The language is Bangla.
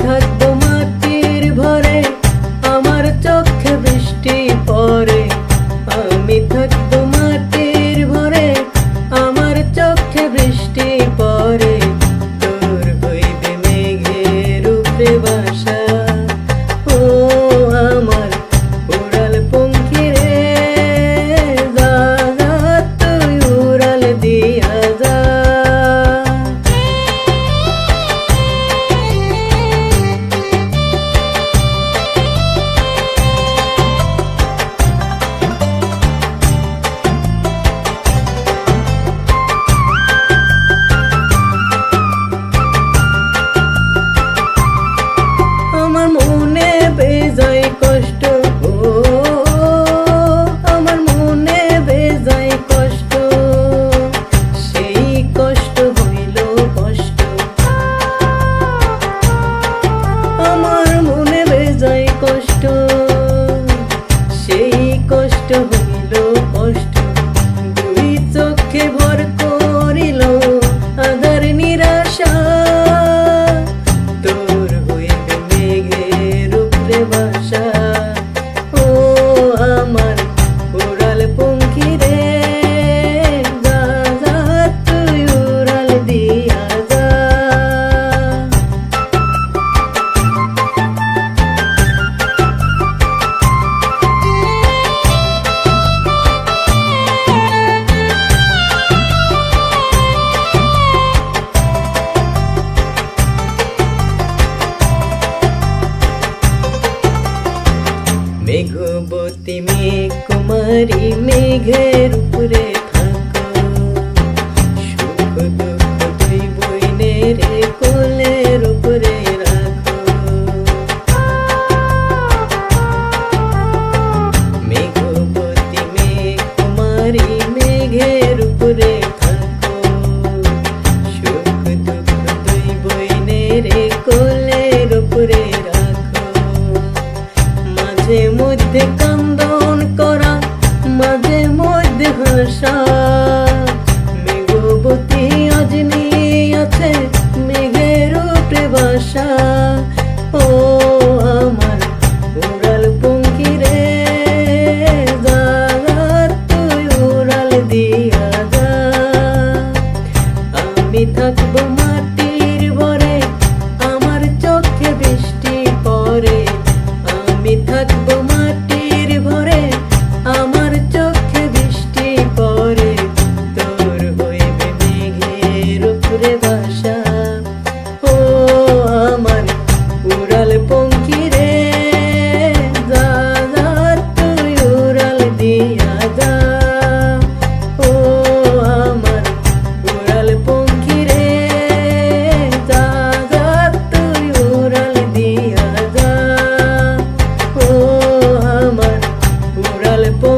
ঠা আমার মন মেঘবতী মেঘ কুমারী মেঘের উপরে মধ্যে কান্দন করা, মাঝে মধ্যে হাসা মেঘবতী আজ আছে মেঘের উপরে বাসা। ও আমার উড়াল পঙ্কি দিয়া যা। আমি থাকব মাঠ vale por